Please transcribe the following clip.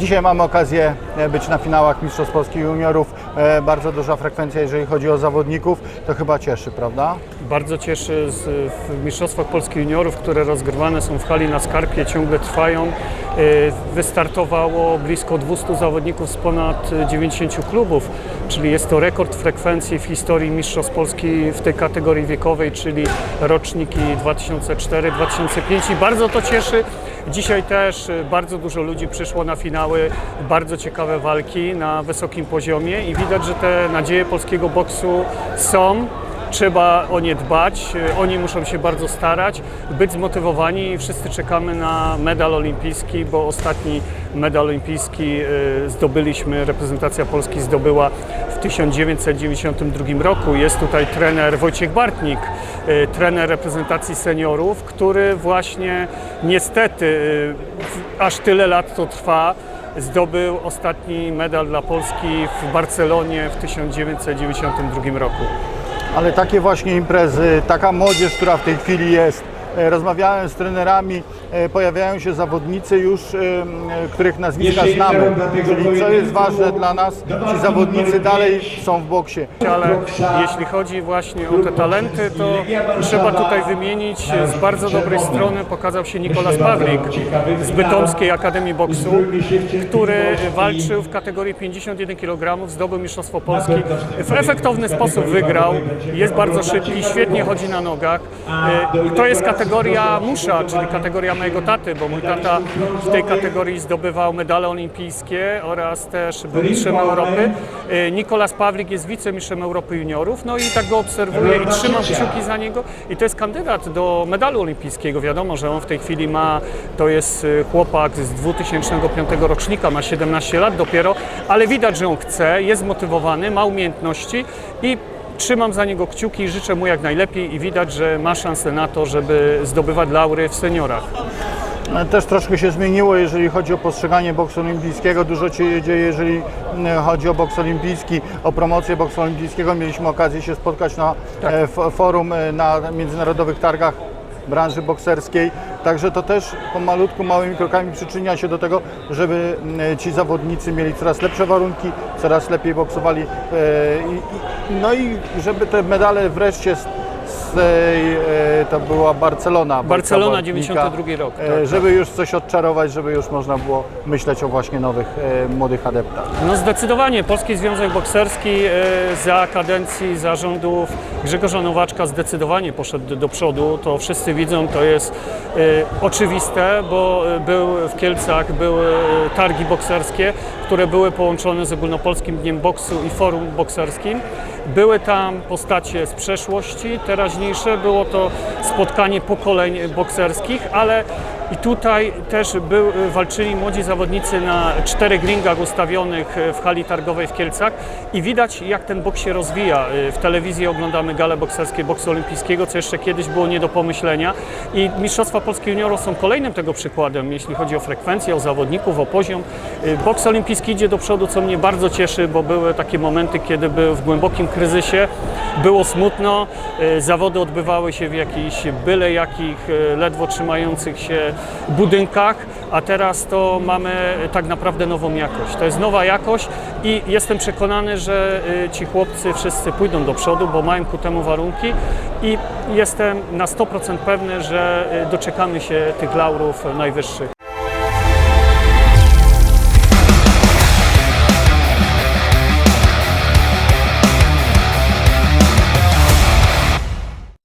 Dzisiaj mamy okazję e, być na finałach Mistrzostw Polski Juniorów. E, Bardzo duża frekwencja, jeżeli chodzi o zawodników. To chyba cieszy, prawda? Bardzo cieszy w Mistrzostwach Polski Juniorów, które rozgrywane są w hali na Skarpie, ciągle trwają. Y, Wystartowało blisko 200 zawodników z ponad 90 klubów, czyli jest to rekord frekwencji w historii Mistrzostw Polski w tej kategorii wiekowej, czyli roczniki 2004-2005 i bardzo to cieszy. Dzisiaj też bardzo dużo ludzi przyszło na finały, bardzo ciekawe walki na wysokim poziomie i widać, że te nadzieje polskiego boksu są. Trzeba o nie dbać, oni muszą się bardzo starać, być zmotywowani i wszyscy czekamy na medal olimpijski, bo ostatni medal olimpijski y, zdobyliśmy, reprezentacja Polski zdobyła w 1992 roku. Jest tutaj trener Wojciech Bartnik, y, trener reprezentacji seniorów, który właśnie niestety y, aż tyle lat to trwa, zdobył ostatni medal dla Polski w Barcelonie w 1992 roku. Ale takie właśnie imprezy, taka młodzież, która w tej chwili jest. e, Rozmawiałem z trenerami, pojawiają się zawodnicy już, e, których nazwiska znamy. Czyli co jest ważne dla nas, ci zawodnicy dalej są w boksie. ale jeśli chodzi właśnie o te talenty, to trzeba tutaj wymienić z bardzo dobrej strony pokazał się Nikolas Pawlik z Bytomskiej Akademii Boksu, który walczył w kategorii 51 kg, zdobył Mistrzostwo Polski. W efektowny sposób wygrał, jest bardzo szybki, świetnie chodzi na nogach. Y, To jest kategoria musza, czyli kategoria mojego taty, bo mój tata w tej kategorii zdobywał medale olimpijskie oraz też był mistrzem Europy. Y, Nikolas Pawlik jest wicemistrzem Europy juniorów, no i tak go obserwuję i trzymam kciuki za niego i to jest kandydat do medalu olimpijskiego. Wiadomo, że on w tej chwili ma, to jest y, chłopak z 2005 rocznika, ma 17 lat dopiero, ale widać, że on chce, jest zmotywowany, ma umiejętności i trzymam za niego kciuki, życzę mu jak najlepiej i widać, że ma szansę na to, żeby zdobywać laury w seniorach. E, Też troszkę się zmieniło, jeżeli chodzi o postrzeganie boksu olimpijskiego. Dużo się dzieje, jeżeli m, chodzi o boks olimpijski, o promocję boksu olimpijskiego. Mieliśmy okazję się spotkać na Tak. e, forum e, na międzynarodowych targach branży bokserskiej. Także to też pomalutku, małymi krokami przyczynia się do tego, żeby m, ci zawodnicy mieli coraz lepsze warunki, coraz lepiej boksowali. e, No i żeby te medale wreszcie e, to była Barcelona. Barcelona, Bartnika, 92 rok, e, tak, tak. Żeby już coś odczarować, żeby już można było myśleć o właśnie nowych, e, młodych adeptach. No zdecydowanie Polski Związek Bokserski e, za kadencji zarządów Grzegorza Nowaczka zdecydowanie poszedł do przodu. To wszyscy widzą, to jest e, oczywiste, bo e, był w Kielcach były e, targi bokserskie, które były połączone z Ogólnopolskim Dniem Boksu i Forum Bokserskim. Były tam postacie z przeszłości, teraźniejsze, było to spotkanie pokoleń bokserskich, ale i tutaj też był, walczyli młodzi zawodnicy na czterech ringach ustawionych w hali targowej w Kielcach i widać jak ten boks się rozwija. W telewizji oglądamy gale bokserskie boksu olimpijskiego, co jeszcze kiedyś było nie do pomyślenia i Mistrzostwa Polski Juniorów są kolejnym tego przykładem, jeśli chodzi o frekwencję, o zawodników, o poziom. Boks olimpijski idzie do przodu, co mnie bardzo cieszy, bo były takie momenty, kiedy był w głębokim kryzysie, było smutno, zawody odbywały się w jakichś byle jakich, ledwo trzymających się budynkach, a teraz to mamy tak naprawdę nową jakość. To jest nowa jakość i jestem przekonany, że y, ci chłopcy wszyscy pójdą do przodu, bo mają ku temu warunki i jestem na 100% pewny, że y, doczekamy się tych laurów najwyższych.